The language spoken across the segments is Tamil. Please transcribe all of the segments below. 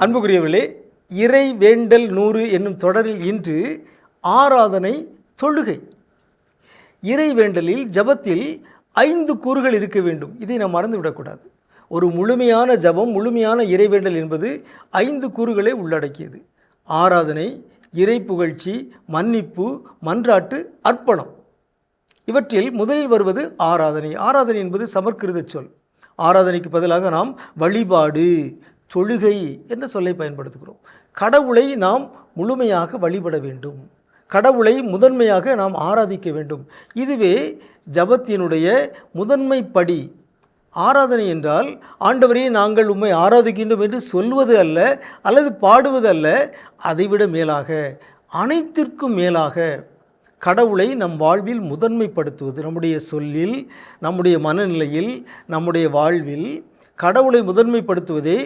அன்புக்குரியவர்களே இறை வேண்டல் நூறு என்னும் தொடரில் இன்று ஆராதனை தொழுகை. இறை வேண்டலில் ஜபத்தில் ஐந்து கூறுகள் இருக்க வேண்டும். இதை நாம் மறந்துவிடக்கூடாது. ஒரு முழுமையான ஜபம் முழுமையான இறைவேண்டல் என்பது ஐந்து கூறுகளை உள்ளடக்கியது. ஆராதனை இறை புகழ்ச்சி மன்னிப்பு மன்றாட்டு அர்ப்பணம். இவற்றில் முதலில் வருவது ஆராதனை. ஆராதனை என்பது சமர்க்கிருத சொல். ஆராதனைக்கு பதிலாக நாம் வழிபாடு தொழுகை என்ற சொல்லை பயன்படுத்துகிறோம். கடவுளை நாம் முழுமையாக வழிபட வேண்டும். கடவுளை முதன்மையாக நாம் ஆராதிக்க வேண்டும். இதுவே ஜபத்தினுடைய முதன்மை படி ஆராதனை என்றால் ஆண்டவரே நாங்கள் உம்மை ஆராதிக்கின்றோம் என்று சொல்வது அல்ல அல்லது பாடுவது அல்ல அதைவிட மேலாக. அனைத்திற்கும் மேலாக கடவுளை நம் வாழ்வில் முதன்மைப்படுத்துவது. நம்முடைய சொல்லில் நம்முடைய மனநிலையில் நம்முடைய வாழ்வில் கடவுளை முதன்மைப்படுத்துவதே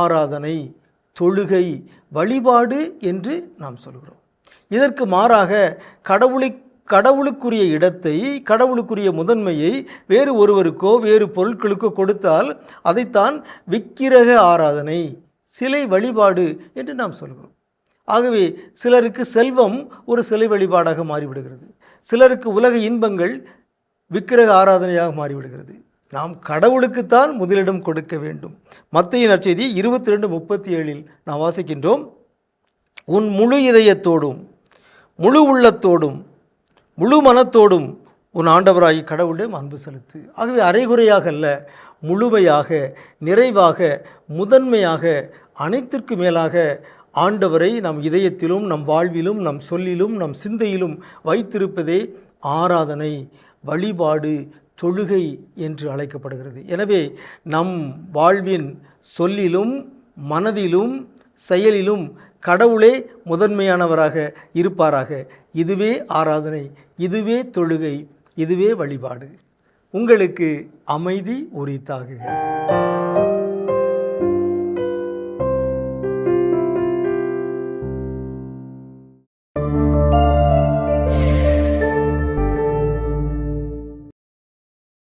ஆராதனை தொழுகை வழிபாடு என்று நாம் சொல்கிறோம். இதற்கு மாறாக கடவுளை கடவுளுக்குரிய இடத்தை கடவுளுக்குரிய முதன்மையை வேறு ஒருவருக்கோ வேறு பொருட்களுக்கோ கொடுத்தால் அதைத்தான் விக்கிரக ஆராதனை சிலை வழிபாடு என்று நாம் சொல்கிறோம். ஆகவே சிலருக்கு செல்வம் ஒரு சிலை வழிபாடாக மாறிவிடுகிறது. சிலருக்கு உலக இன்பங்கள் விக்கிரக ஆராதனையாக மாறிவிடுகிறது. நாம் கடவுளுக்குத்தான் முதலிடம் கொடுக்க வேண்டும். மத்திய நற்செய்தி இருபத்தி ரெண்டு முப்பத்தி ஏழில் நாம் வாசிக்கின்றோம். உன் முழு இதயத்தோடும் முழு உள்ளத்தோடும் முழு மனத்தோடும் உன் ஆண்டவராகி கடவுளிடம் அன்பு செலுத்து. ஆகவே அரைகுறையாக அல்ல முழுமையாக நிறைவாக முதன்மையாக அனைத்திற்கு மேலாக ஆண்டவரை நம் இதயத்திலும் நம் வாழ்விலும் நம் சொல்லிலும் நம் சிந்தையிலும் வைத்திருப்பதே ஆராதனை வழிபாடு தொழுகை என்று அழைக்கப்படுகிறது. எனவே நம் வாழ்வின் சொல்லிலும் மனதிலும் செயலிலும் கடவுளே முதன்மையானவராக இருப்பாராக. இதுவே ஆராதனை இதுவே தொழுகை இதுவே வழிபாடு. உங்களுக்கு அமைதி உரித்தாகுக.